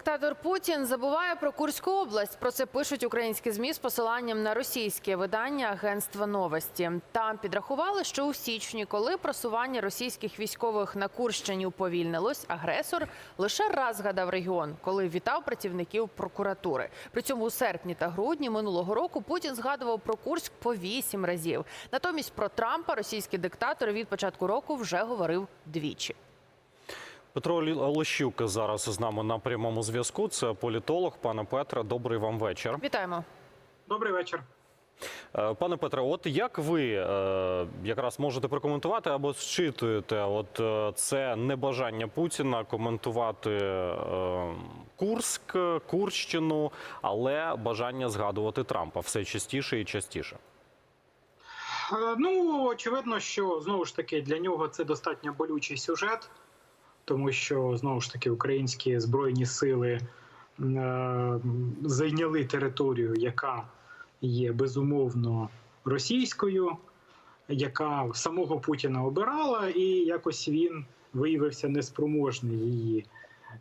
Диктатор Путін забуває про Курську область. Про це пишуть українські змі з посиланням на російське видання Агентства Новості. Там підрахували, що у січні, коли просування російських військових на Курщині уповільнилось, агресор лише раз згадав регіон, коли вітав працівників прокуратури. При цьому у серпні та грудні минулого року Путін згадував про Курськ по вісім разів. Натомість про Трампа російський диктатор від початку року вже говорив двічі. Петро Лі- зараз з нами на прямому зв'язку. Це політолог. Пане Петре, добрий вам вечір. Вітаємо. Добрий вечір. Е, Пане Петре, от як ви е, якраз можете прокоментувати або зчитуєте от е, це небажання Путіна коментувати е, Курськ, Курщину, але бажання згадувати Трампа все частіше і частіше. Е, Ну, очевидно, що знову ж таки для нього це достатньо болючий сюжет, тому що знову ж таки українські збройні сили е, зайняли територію, яка є безумовно російською, яка самого Путіна обирала, і якось він виявився неспроможний її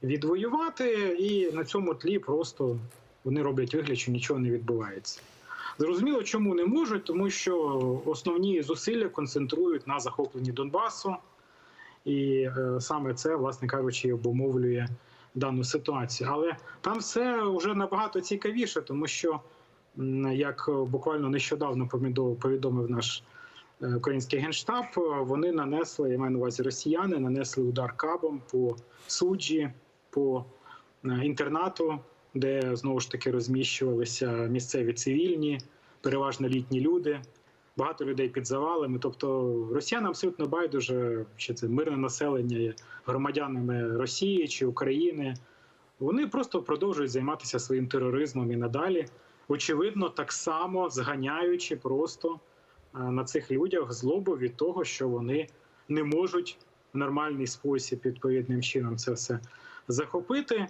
відвоювати, і на цьому тлі просто вони роблять вигляд, що нічого не відбувається. Зрозуміло, чому не можуть, тому що основні зусилля концентрують на захопленні Донбасу, і е, саме це, власне кажучи, обумовлює дану ситуацію. Але там все вже набагато цікавіше, тому що, як буквально нещодавно повідомив- наш е, український генштаб, вони нанесли, я маю на увазі росіяни, нанесли удар кабом по суджі, по е, інтернату, де знову ж таки розміщувалися місцеві цивільні, переважно літні люди, багато людей під завалами. Тобто росіянам абсолютно байдуже, чи це мирне населення є громадянами Росії чи України. Вони просто продовжують займатися своїм тероризмом і надалі. Очевидно, так само зганяючи просто е, на цих людях злобу від того, що вони не можуть в нормальний спосіб відповідним чином це все захопити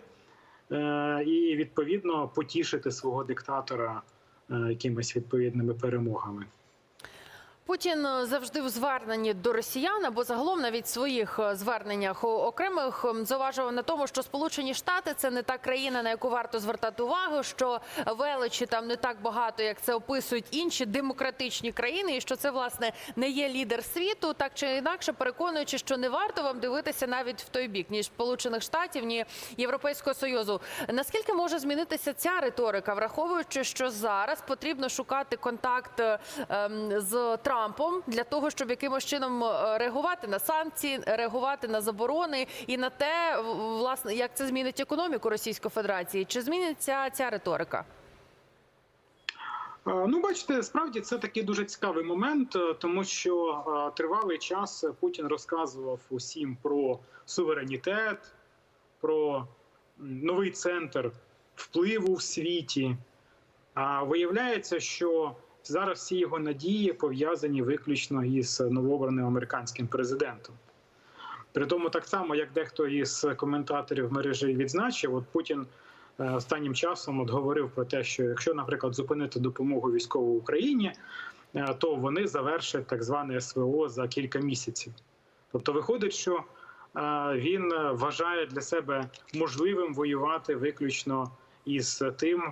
е, і відповідно потішити свого диктатора е, якимись відповідними перемогами. Путін е, завжди в зверненні до росіян або загалом навіть в своїх е, зверненнях окремих ем, зауважував на тому, що Сполучені Штати це не та країна, на яку варто звертати увагу, що величі там не так багато, як це описують інші демократичні країни, і що це власне не є лідер світу, так чи інакше переконуючи, що не варто вам дивитися навіть в той бік, ні Сполучених Штатів, ні Європейського союзу. Наскільки може змінитися ця риторика, враховуючи, що зараз потрібно шукати контакт е, ем, з Трампом для того, щоб якимось чином е, реагувати на санкції, реагувати на заборони і на те, власне, як це змінить економіку Російської Федерації? Чи зміниться ця риторика? Е, Ну, бачите, справді це такий дуже цікавий момент, е, тому що тривалий час Путін розказував усім про суверенітет, про новий центр впливу в світі. А виявляється, що зараз всі його надії пов'язані виключно із новообраним американським президентом. При тому, так само, як дехто із коментаторів мережі відзначив, от Путін е, останнім часом от говорив про те, що якщо, наприклад, зупинити допомогу військову Україні, е, то вони завершать так зване СВО за кілька місяців. Тобто, виходить, що е, він вважає для себе можливим воювати виключно із тим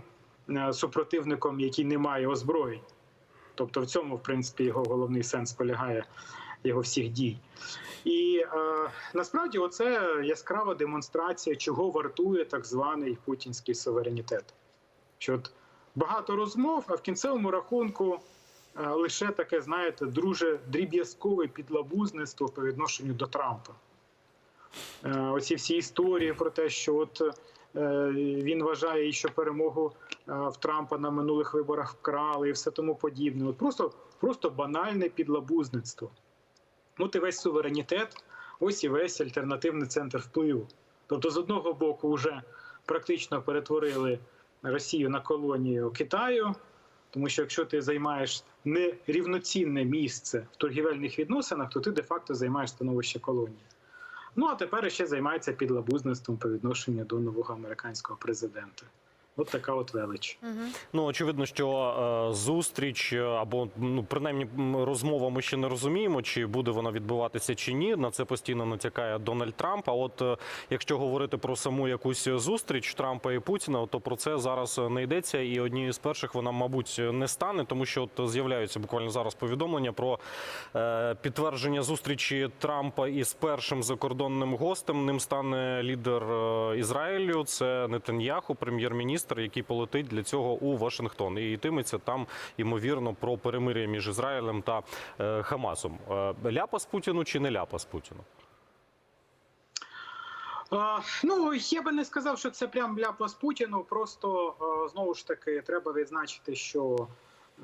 супротивником, який не має озброєнь. Тобто, в цьому, в принципі, його головний сенс полягає його всіх дій. І е, насправді оце яскрава демонстрація, чого вартує так званий путінський суверенітет. Що от багато розмов, а в кінцевому рахунку е, лише таке, знаєте, друже дріб'язкове підлабузництво по відношенню до Трампа. Е, оці всі історії про те, що от е, він вважає, що перемогу в Трампа на минулих виборах вкрали і все тому подібне. От просто, просто банальне підлабузництво. От і весь суверенітет, ось і весь альтернативний центр впливу. Тобто, з одного боку, вже практично перетворили Росію на колонію Китаю, тому що якщо ти займаєш нерівноцінне місце в торгівельних відносинах, то ти де-факто займаєш становище колонії. Ну а тепер ще займається підлабузництвом по відношенню до нового американського президента. От така от велич. Мгм. Ну очевидно, що е, зустріч е, або ну принаймні розмова ми ще не розуміємо, чи буде вона відбуватися чи ні. На це постійно натякає Дональд Трамп. А от е, якщо говорити про саму якусь зустріч Трампа і Путіна, то про це зараз не йдеться. І однією з перших вона, мабуть, не стане, тому що от з'являються буквально зараз повідомлення про е, підтвердження зустрічі Трампа із першим закордонним гостем. Ним стане лідер е, Ізраїлю. Це Нетаньяху, прем'єр-міністр, який полетить для цього у Вашингтон. І йтиметься там ймовірно про перемир'я між Ізраїлем та е, Хамасом. Е, ляпас Путіну чи не ляпас Путіну? Ну я би не сказав, що це прям ляпас Путіну. Просто знову ж таки треба відзначити, що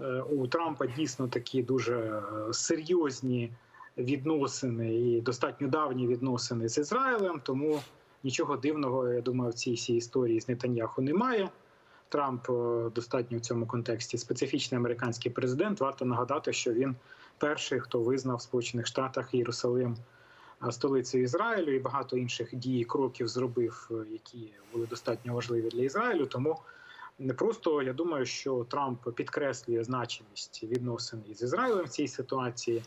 е, у Трампа дійсно такі дуже е, серйозні відносини і достатньо давні відносини з Ізраїлем. Тому нічого дивного, я думаю, в цій всій історії з Нетаньяху немає. Трамп е, достатньо в цьому контексті специфічний американський президент. Варто нагадати, що він перший, хто визнав в Сполучених Штатах Єрусалим а, столицею Ізраїлю і багато інших дій кроків зробив, е, які були достатньо важливі для Ізраїлю. Тому не просто я думаю, що Трамп підкреслює значимість відносин із Ізраїлем в цій ситуації.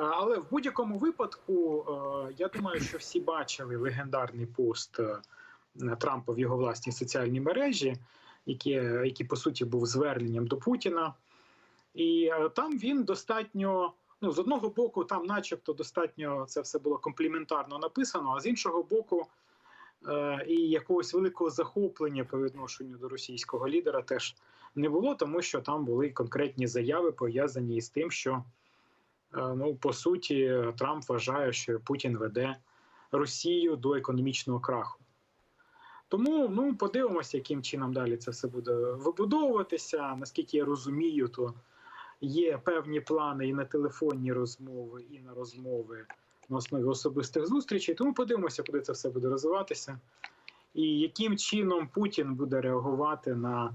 Але в будь-якому випадку е, я думаю, що всі бачили легендарний пост е, Трампа в його власній соціальній мережі, який, який по суті був зверненням до Путіна. І е, там він достатньо ну, з одного боку, там, начебто, достатньо це все було компліментарно написано, а з іншого боку, і якогось великого захоплення по відношенню до російського лідера теж не було, тому що там були конкретні заяви пов'язані із тим, що ну, по суті Трамп вважає, що Путін веде Росію до економічного краху. Тому ну подивимося, яким чином далі це все буде вибудовуватися. Наскільки я розумію, то є певні плани і на телефонні розмови, і на розмови на основі особистих зустрічей. Тому подивимося, куди це все буде розвиватися, і яким чином Путін буде реагувати на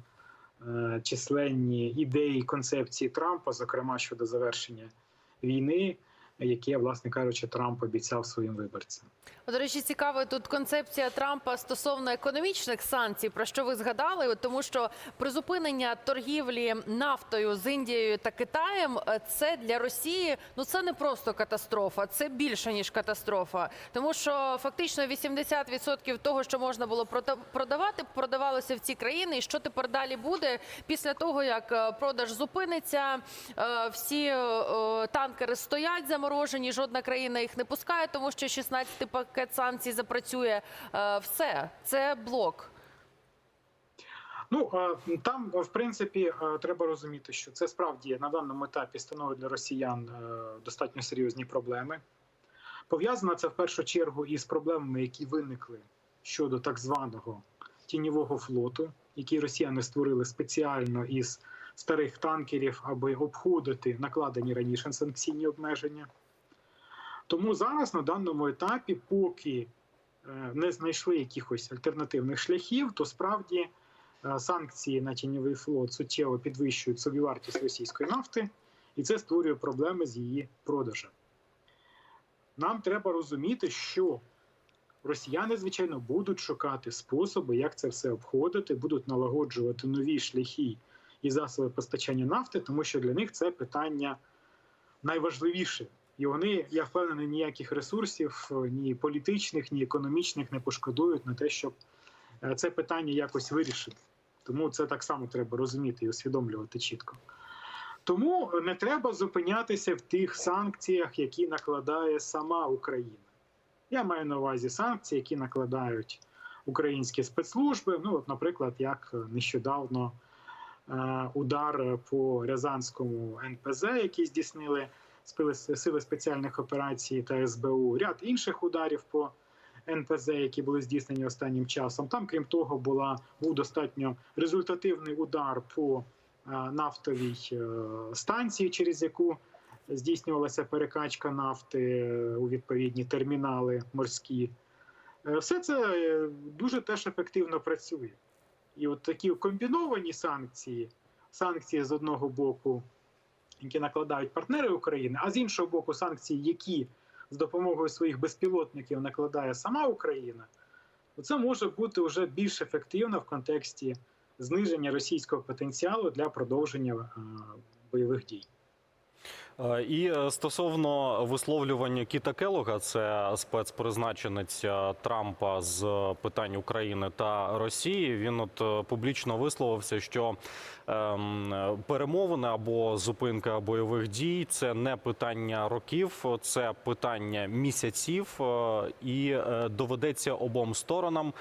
е, численні ідеї концепції Трампа, зокрема щодо завершення війни, яке, власне кажучи, Трамп обіцяв своїм виборцям. До речі, цікава тут концепція Трампа стосовно економічних санкцій, про що ви згадали, тому що призупинення торгівлі нафтою з Індією та Китаєм е, це для Росії ну це не просто катастрофа, це більше ніж катастрофа. Тому що фактично 80% того, що можна було прода- продавати, продавалося в ці країни. І що тепер далі буде після того, як е, продаж зупиниться, е, всі танкери стоять заморожені, жодна країна їх не пускає, тому що 16 пакет санкцій запрацює. Е, Все, це блок. Ну е, там, в принципі, е, треба розуміти, що це справді на даному етапі становить для росіян е, достатньо серйозні проблеми. Пов'язано це в першу чергу із проблемами, які виникли щодо так званого тіньового флоту, який росіяни створили спеціально із старих танкерів, аби обходити накладені раніше санкційні обмеження. Тому зараз на даному етапі, поки е, не знайшли якихось альтернативних шляхів, то справді е, санкції на тіньовий флот суттєво підвищують собівартість російської нафти, і це створює проблеми з її продажем. Нам треба розуміти, що росіяни, звичайно, будуть шукати способи, як це все обходити, будуть налагоджувати нові шляхи і засоби постачання нафти, тому що для них це питання найважливіше. І вони, я впевнений, ніяких ресурсів, ні політичних, ні економічних не пошкодують на те, щоб е, це питання якось вирішити. Тому це так само треба розуміти і усвідомлювати чітко. Тому не треба зупинятися в тих санкціях, які накладає сама Україна. Я маю на увазі санкції, які накладають українські спецслужби. Ну, от, наприклад, як нещодавно е, удар по Рязанському НПЗ, який здійснили сили спеціальних операцій та СБУ, ряд інших ударів по НПЗ, які були здійснені останнім часом. Там, крім того, була був достатньо результативний удар по е, нафтовій е, станції, через яку здійснювалася перекачка нафти е, у відповідні термінали морські. Е, Все це е, дуже теж ефективно працює. І от такі комбіновані санкції, санкції з одного боку які накладають партнери України, а з іншого боку, санкції, які з допомогою своїх безпілотників накладає сама Україна, це може бути вже більш ефективно в контексті зниження російського потенціалу для продовження е, бойових дій. Е, І е, стосовно висловлювання Кіта Келога, це спецпризначенець е, Трампа з питань України та Росії. Він от публічно висловився, що ем, перемовини або зупинка бойових дій це не питання років, це питання місяців, і доведеться обом сторонам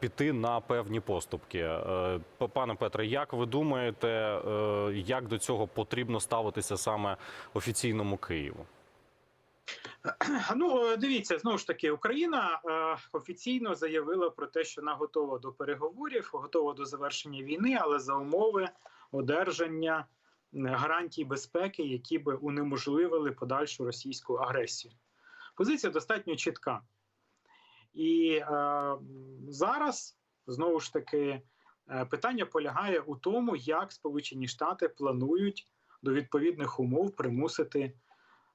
піти на певні поступки. Пане Петре, як ви думаєте, як до цього потрібно ставитися саме офіційному Києву? Ну е, дивіться, знову ж таки, Україна е, офіційно заявила про те, що вона готова до переговорів, готова до завершення війни, але за умови одержання гарантій безпеки, які би унеможливили подальшу російську агресію. Позиція достатньо чітка. І е, зараз знову ж таки е, питання полягає у тому, як Сполучені Штати планують до відповідних умов примусити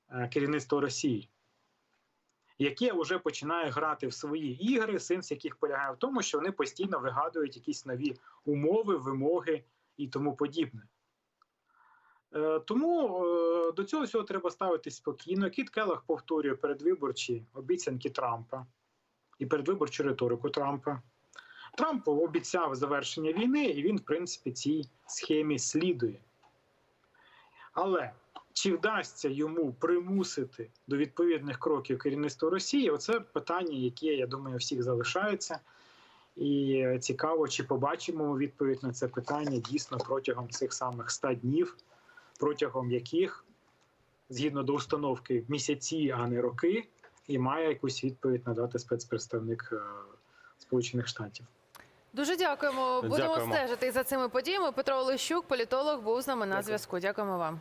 е, керівництво Росії яке вже починає грати в свої ігри, сенс яких полягає в тому, що вони постійно вигадують якісь нові умови, вимоги і тому подібне. Е, Тому е, до цього всього треба ставитись спокійно. Кіт Келлах повторює передвиборчі обіцянки Трампа і передвиборчу риторику Трампа. Трамп обіцяв завершення війни, і він, в принципі, цій схемі слідує. Але чи вдасться йому примусити до відповідних кроків керівництво Росії? Оце питання, яке я думаю, всіх залишається. І цікаво, чи побачимо відповідь на це питання дійсно протягом цих самих 100 днів, протягом яких, згідно до установки, місяці, а не роки, і має якусь відповідь надати спецпредставник е, Сполучених Штатів. Дуже дякуємо. Будемо Дякуємо. стежити за цими подіями. Петро Олещук, політолог, був з нами на Дякую. зв'язку. Дякуємо вам.